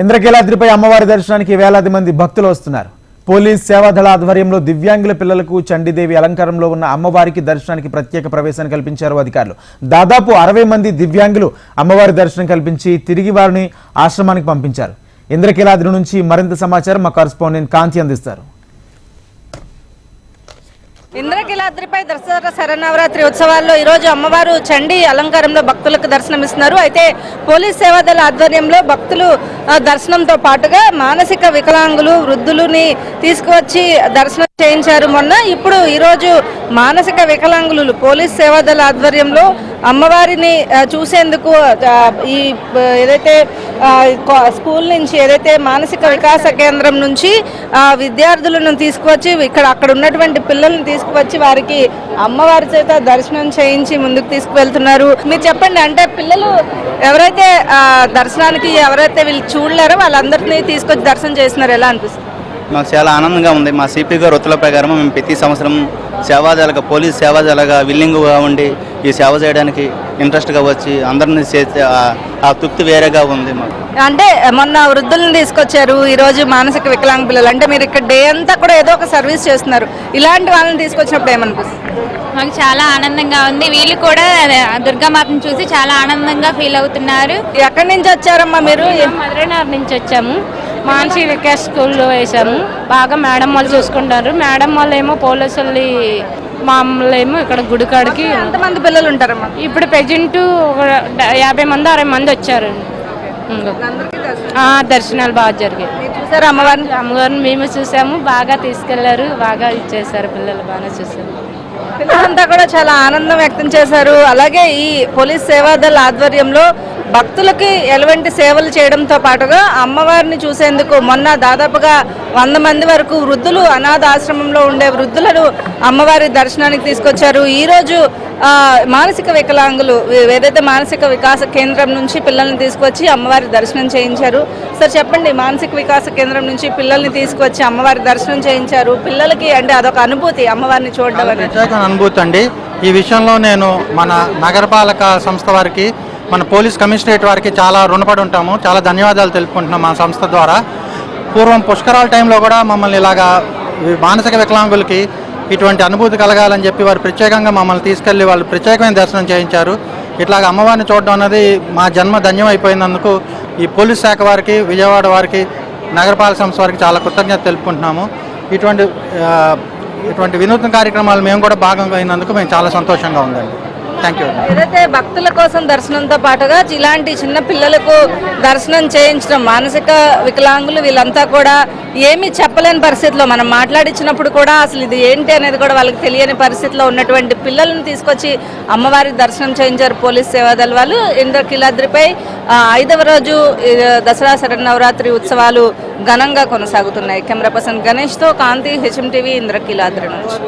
ఇంద్రకీలాద్రిపై అమ్మవారి దర్శనానికి వేలాది మంది భక్తులు వస్తున్నారు. పోలీస్ సేవాదళ ఆధ్వర్యంలో దివ్యాంగుల పిల్లలకు చండీదేవి అలంకారంలో ఉన్న అమ్మవారికి దర్శనానికి ప్రత్యేక ప్రవేశాన్ని కల్పించారు అధికారులు. దాదాపు అరవై మంది దివ్యాంగులు అమ్మవారి దర్శనం కల్పించి తిరిగి వారిని ఆశ్రమానికి పంపించారు. ఇంద్రకీలాద్రి నుంచి మరింత సమాచారం మా కరస్పాండెంట్ కాంతి అందిస్తారు. ఇంద్రకీలాద్రిపై దసరా శరన్నవరాత్రి ఉత్సవాల్లో ఈరోజు అమ్మవారు చండీ అలంకారంలో భక్తులకు దర్శనమిస్తున్నారు. అయితే పోలీస్ సేవాదళ ఆధ్వర్యంలో భక్తులు దర్శనంతో పాటుగా మానసిక వికలాంగులు వృద్ధులని తీసుకువచ్చి దర్శనం చేయించారు. మొన్న ఇప్పుడు ఈరోజు మానసిక వికలాంగులు పోలీస్ సేవాదళ ఆధ్వర్యంలో అమ్మవారిని చూసేందుకు ఈ ఏదైతే స్కూల్ నుంచి ఏదైతే మానసిక వికాస కేంద్రం నుంచి విద్యార్థులను తీసుకువచ్చి ఇక్కడ అక్కడ ఉన్నటువంటి పిల్లల్ని తీసుకువచ్చి వారికి అమ్మవారి చేత దర్శనం చేయించి ముందుకు తీసుకువెళ్తున్నారు. మీరు చెప్పండి అంటే పిల్లలు ఎవరైతే దర్శనానికి ఎవరైతే వీళ్ళు చూడలేరో వాళ్ళందరినీ తీసుకొచ్చి దర్శనం చేస్తున్నారు ఎలా అనిపిస్తుంది? మాకు చాలా ఆనందంగా ఉంది. మా సిపి గారు ఉత్తర్వుల ప్రకారం మేము ప్రతి సంవత్సరం సేవాదాలుగా పోలీస్ సేవాదాలుగా విల్లింగ్గా ఉండి ఈ సేవ చేయడానికి ఇంట్రెస్ట్గా వచ్చి అందరిని చేస్తే ఆ- తృప్తి వేరేగా ఉంది మాకు. అంటే మొన్న వృద్ధులను తీసుకొచ్చారు. ఈ రోజు మానసిక వికలాంగ పిల్లలు. అంటే మీరు ఇక్కడ డే అంతా కూడా ఏదో ఒక సర్వీస్ చేస్తున్నారు. ఇలాంటి వాళ్ళని తీసుకొచ్చినప్పుడు ఏమనిపిస్తుంది? మాకు చాలా ఆనందంగా ఉంది. వీళ్ళు కూడా దుర్గామాతను చూసి చాలా ఆనందంగా ఫీల్ అవుతున్నారు. ఎక్కడి నుంచి వచ్చారమ్మా మీరు? మధురైనగర్ నుంచి వచ్చాము. మానసి వికాస్ స్కూల్లో వేసాము బాగా మేడం వాళ్ళు చూసుకుంటారు. మేడం వాళ్ళు ఏమో పోలీసులు మామూలు ఏమో ఇక్కడ గుడికాడికి ఎంతమంది పిల్లలు ఉంటారమ్మా ఇప్పుడు ప్రజెంట్ ఒక యాభై మంది అరవై మంది వచ్చారు. దర్శనాలు బాగా జరిగాయి. చూసారా అమ్మవారిని? అమ్మగారిని మేము చూసాము. బాగా తీసుకెళ్ళారు. బాగా ఇచ్చేసారు పిల్లలు బాగా చూసారు. పిల్లలంతా కూడా చాలా ఆనందం వ్యక్తం చేశారు. అలాగే ఈ పోలీస్ సేవాదళ ఆధ్వర్యంలో భక్తులకి ఎలాంటి సేవలు చేయడంతో పాటుగా అమ్మవారిని చూసేందుకు మొన్న దాదాపుగా వంద మంది వరకు వృద్ధులు అనాథ ఆశ్రమంలో ఉండే వృద్ధులను అమ్మవారి దర్శనానికి తీసుకొచ్చారు. ఈ రోజు ఆ, మానసిక వికలాంగులు ఏదైతే మానసిక వికాస కేంద్రం నుంచి పిల్లల్ని తీసుకొచ్చి అమ్మవారి దర్శనం చేయించారు. సార్ చెప్పండి మానసిక వికాస కేంద్రం నుంచి పిల్లల్ని తీసుకొచ్చి అమ్మవారి దర్శనం చేయించారు. పిల్లలకి అంటే అదొక అనుభూతి అమ్మవారిని చూడడం అనేది. అనుభూతి అండి. ఈ విషయంలో నేను మన నగరపాలక సంస్థ వారికి మన పోలీస్ కమిషనరేట్ వారికి చాలా రుణపడి ఉంటాము చాలా ధన్యవాదాలు తెలుపుకుంటున్నాం మా సంస్థ ద్వారా. పూర్వం పుష్కరాల టైంలో కూడా మమ్మల్ని ఇలాగా మానసిక వికలాంగులకి ఇటువంటి అనుభూతి కలగాలని చెప్పి వారు ప్రత్యేకంగా మమ్మల్ని తీసుకెళ్ళి వాళ్ళు ప్రత్యేకమైన దర్శనం చేయించారు. ఇట్లాగ అమ్మవారిని చూడడం అనేది మా జన్మ ధన్యం అయిపోయినందుకు ఈ పోలీస్ శాఖ వారికి విజయవాడ వారికి నగరపాలక సంస్థ వారికి చాలా కృతజ్ఞత తెలుపుకుంటున్నాము. ఇటువంటి ఇటువంటి వినూత్న కార్యక్రమాలు మేము కూడా భాగంగా అయినందుకు మేము చాలా సంతోషంగా ఉందండి. థ్యాంక్ యూ ఏదైతే భక్తుల కోసం దర్శనంతో పాటుగా ఇలాంటి చిన్న పిల్లలకు దర్శనం చేయించడం మానసిక వికలాంగులు వీళ్ళంతా కూడా ఏమీ చెప్పలేని పరిస్థితిలో మనం మాట్లాడించినప్పుడు కూడా అసలు ఇది ఏంటి అనేది కూడా వాళ్ళకి తెలియని పరిస్థితిలో ఉన్నటువంటి పిల్లలను తీసుకొచ్చి అమ్మవారి దర్శనం చేయించారు పోలీస్ సేవాదళ వాళ్ళు ఇంద్రకీలాద్రిపై ఐదవ రోజు దసరా శరన్నవరాత్రి ఉత్సవాలు ఘనంగా కొనసాగుతున్నాయి. కెమెరా పర్సన్ గణేష్తో కాంతి హెచ్ఎం టీవీ ఇంద్రకీలాద్రి నుంచి.